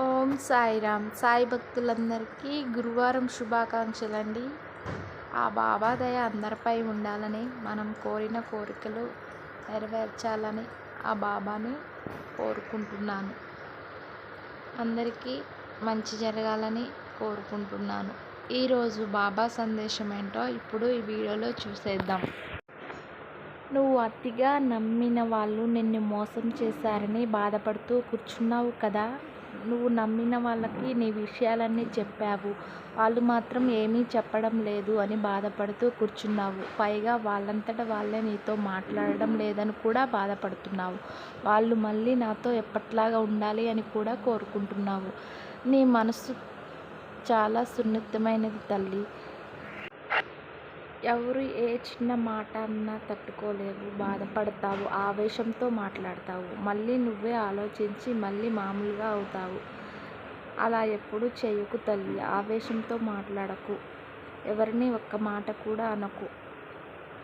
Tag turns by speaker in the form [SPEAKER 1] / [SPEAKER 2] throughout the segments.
[SPEAKER 1] ఓం సాయిరామ్. సాయి భక్తులందరికీ గురువారం శుభాకాంక్షలు అండి ఆ బాబా దయ అందరిపై ఉండాలని మనం కోరిన కోరికలు నెరవేర్చాలని ఆ బాబాని కోరుకుంటున్నాను. అందరికీ మంచి జరగాలని కోరుకుంటున్నాను. ఈరోజు బాబా సందేశం ఏంటో ఇప్పుడు ఈ వీడియోలో చూసేద్దాం. నువ్వు అతిగా నమ్మిన వాళ్ళు నిన్ను మోసం చేశారని బాధపడుతూ కూర్చున్నావు కదా. నువ్వు నమ్మిన వాళ్ళకి నీ విషయాలన్నీ చెప్పావు. వాళ్ళు మాత్రం ఏమీ చెప్పడం లేదు అని బాధపడుతూ కూర్చున్నావు. పైగా వాళ్ళంతట వాళ్ళే నీతో మాట్లాడడం లేదని కూడా బాధపడుతున్నావు. వాళ్ళు మళ్ళీ నాతో ఎప్పట్లాగా ఉండాలి అని కూడా కోరుకుంటున్నావు. నీ మనసు చాలా సున్నితమైనది తల్లి. ఎవరు ఏ చిన్న మాట అన్నా తట్టుకోలేవు బాధపడతావు ఆవేశంతో మాట్లాడతావు. మళ్ళీ నువ్వే ఆలోచించి మళ్ళీ మామూలుగా అవుతావు. అలా ఎప్పుడు చేయకు తల్లి ఆవేశంతో మాట్లాడకు. ఎవరిని ఒక్క మాట కూడా అనకు.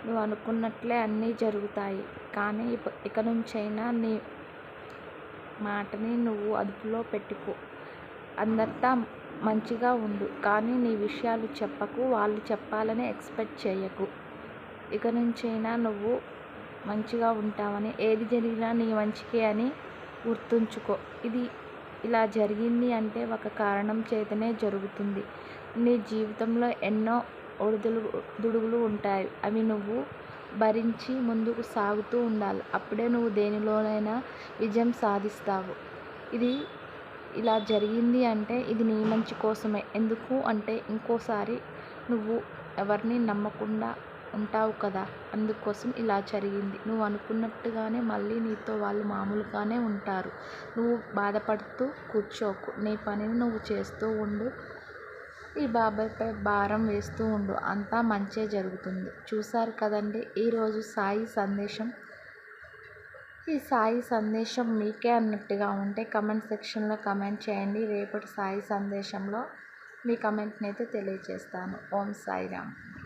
[SPEAKER 1] నువ్వు అనుకున్నట్లే అన్నీ జరుగుతాయి. కానీ ఇక నుంచైనా నీ మాటని నువ్వు అదుపులో పెట్టుకో. అందరితో మంచిగా ఉండు. కానీ నీ విషయాలు చెప్పకు వాళ్ళు చెప్పాలని ఎక్స్పెక్ట్ చేయకు. ఇక నుంచైనా నువ్వు మంచిగా ఉంటావని ఏది జరిగినా నీ మంచికే అని గుర్తుంచుకో. ఇది ఇలా జరిగింది అంటే ఒక కారణం చేతనే జరుగుతుంది. నీ జీవితంలో ఎన్నో ఒడిదులు దుడుగులు ఉంటాయి. అవి నువ్వు భరించి ముందుకు సాగుతూ ఉండాలి. అప్పుడే నువ్వు దేనిలోనైనా విజయం సాధిస్తావు. ఇది ఇలా జరిగింది అంటే ఇది నీ మంచి కోసమే. ఎందుకు అంటే ఇంకోసారి నువ్వు ఎవరిని నమ్మకుండా ఉంటావు కదా అందుకోసం ఇలా జరిగింది. నువ్వు అనుకున్నట్టుగానే మళ్ళీ నీతో వాళ్ళు మామూలుగానే ఉంటారు. నువ్వు బాధపడుతూ కూర్చోకు. నీ పనిని నువ్వు చేస్తూ ఉండు. ఈ బాబాయ్పై భారం వేస్తూ ఉండు. అంతా మంచే జరుగుతుంది. చూసారు కదండి ఈరోజు సాయి సందేశం ఈ సాయి సందేశం మీకే అన్నట్టుగా ఉంటే కమెంట్ సెక్షన్లో కమెంట్ చేయండి. రేపటి సాయి సందేశంలో మీ కమెంట్ని అయితే తెలియజేస్తాను. ఓం సాయిరామ్.